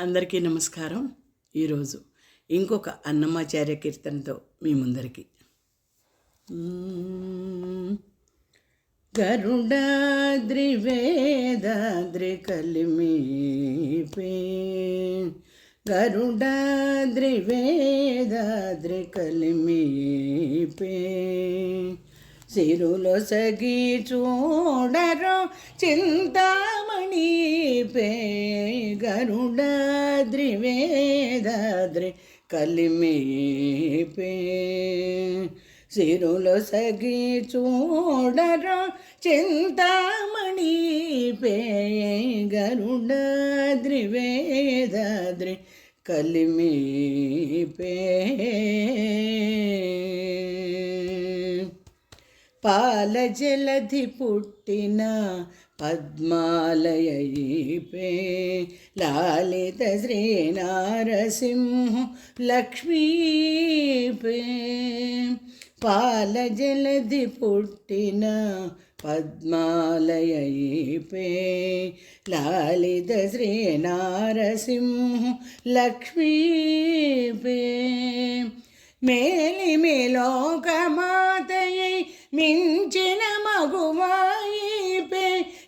అందరికీ నమస్కారం. ఈరోజు ఇంకొక అన్నమాచార్య కీర్తనతో మీ ముందరికి. గరుడాద్రి వేదాద్రి కలిమీపే గరుడాద్రి వేదాద్రి కలిమీపే సిరులో సగి చూడరు చింతామణి పే గరుడాద్రి వేదాద్రి కలిమి సిరులు సగి చూడరు చింతామణి పే గరుడాద్రి వేదాద్రి కలిమిపే పాల జలధి పుట్టిన పద్మాలయీపే లాలిత శ్రీ నారసింహ లక్ష్మీపే పాల జలధి పుట్టిన పద్మాలయీపే లాలిత శ్రీ నారసింహ లక్ష్మీపే మేలిమిలోకమాతయై మించిన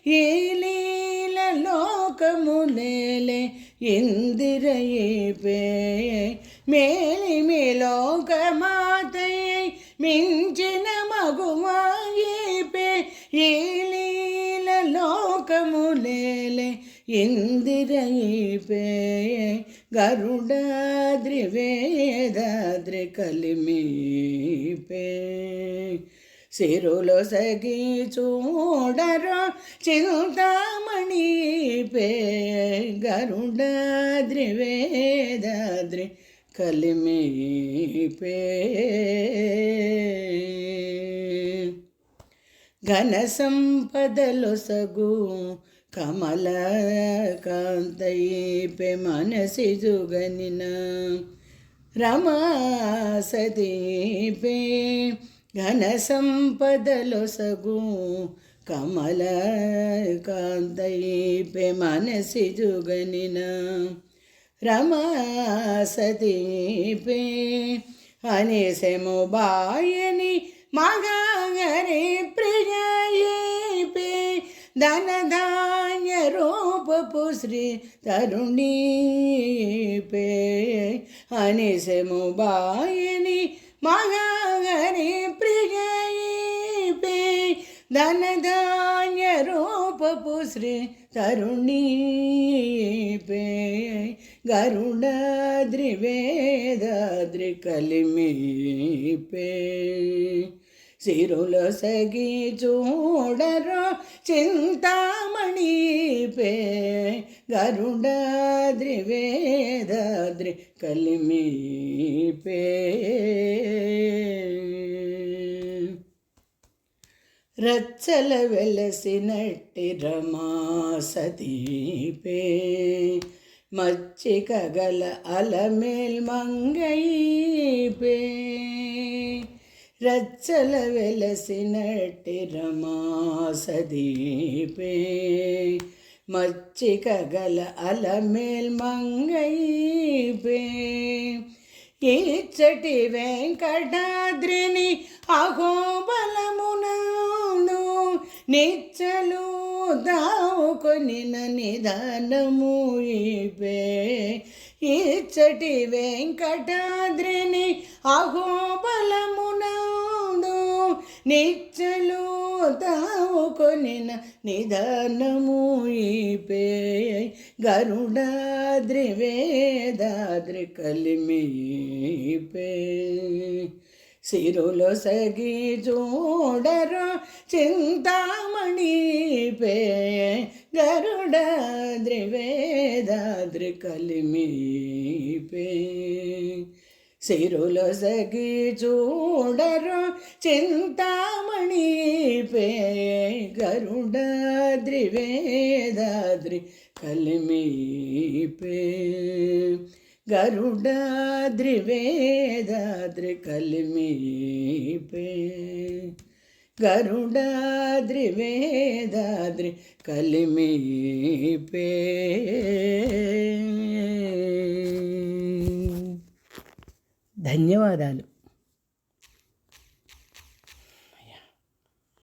మగువాయిపే ఈ లీల లోకములేలే ఇందిరయిపే మేలిమిలోకమాతయై మించిన మగువాయిపే ఈ లీల లోకములేలే ఇందిరయిపే గరుడాద్రి వేదాద్రి కలిమీపే సిరులో సగి చూడరో చింతామణి పే గరుడాద్రి వేదాద్రి కలిమి పే. ఘన సంపదలు సగు కమల కాంతయిపే మనసి జుగనిన రమాసదీపే ఘన సంపదలు సగు కమల కాంతయే మనసి జుగనిన రమా సదీపే అనేసెము బాయని మగాగరి ప్రియపే ధనధాన్య రూపపు శ్రీ తరుణీ పే. అనిసెము బాయని మగాగరి ప్రియపే ధనధాన్య రూపపు శ్రీ తరుణీ పే గరుడాద్రి వేదాద్రి కలిమి పే సిరుల సగి చూడరో చింతామణి పే గరుడాద్రి వేదాద్రి కలిమి పే రచ్చల వెలసినట్టి రమా సతీపే మచ్చిక గల అలమేల్ మంగైపే రచ్చల వెలసినట్టి రమా సదీపే మచ్చిక గల అలమేల్ మంగైపే ఇచ్చటి వెంకటాద్రిని అహోబలమునందు నిచ్చలు దావుకొనిన నిదానము ఇపే ఇచ్చటి వెంకటాద్రిని అహోబలమునందు నిచ్చలు తావుకొనిన నిదానము ఇపే గరుడాద్రి వేదాద్రి కలిమిపే. సిరులు సగి చూడరు చింతామణి పే గరుడ ద్రివేదాద్రి కలిమి పే. సిరులు సగి చూడరు చింతామణి పే గరుడ ద్రివేదాద్రి కలిమి పే. గరుడాద్రివేదాద్రి కలిమీపే. గరుడాద్రివేదాద్రి కలిమీపే. ధన్యవాదాలు.